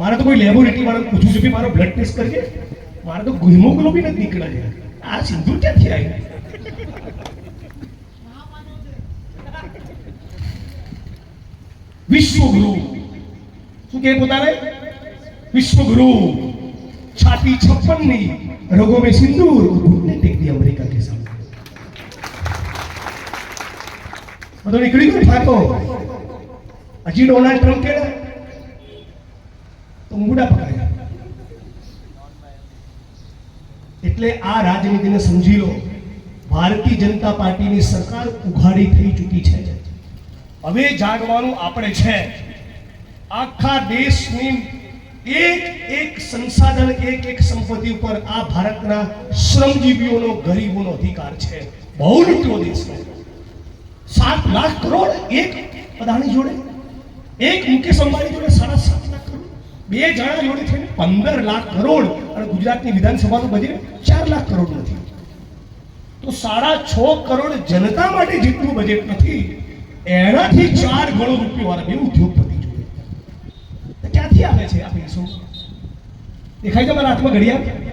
મારે તો કોઈ લેબોરેટરી વાળા પૂછું છું કે મારો બ્લડ ટેસ્ટ કરજે મારે તો હિમોગ્લોબિન જ નીકળે છે. આ સિંદૂર ક્યાંથી આવી? વિશ્વગુરુ. શું કે પોતાને? વિશ્વગુરુ. છાતી છપ્પનની રગો મેં સિંદૂર ઘૂંટને ટેકતી અમેરિકા કે સામે. બધો નીકળી ગયો ઠાકો હજી ડોનાલ્ડ ટ્રમ્પ કેડા મૂડા પકડ્યા. એટલે આ રાજનીતિને સમજી લો, ભારતીય જનતા પાર્ટીની સરકાર ઉઘાડી થઈ ચૂકી છે. હવે જાગવાનું આપણે છે. આખા દેશની એક એક સંસાધન, એક એક સંપત્તિ ઉપર આ ભારતના શ્રમજીવીઓનો, ગરીબોનો અધિકાર છે. બહુ લૂંટ્યો દેશનો. સાત લાખ કરોડ એક અદાણી જોડે, એક મુકેશ અંબાણી જોડે સાડા સાત લાખ કરોડ બે જણા જોડે છે પંદર લાખ કરોડ અને ગુજરાતની વિધાનસભાનું બજેટ ચાર લાખ કરોડ નથી. તો સાડા છ કરોડ જનતા માટે જેટલું બજેટ નથી, એનાથી ચાર ગણો રૂપિયો વાળા બે ઉદ્યોગપતિ જોડે. ક્યાંથી આવે છે આ પૈસો? દેખાય છે મારા હાથમાં ઘડિયાળ?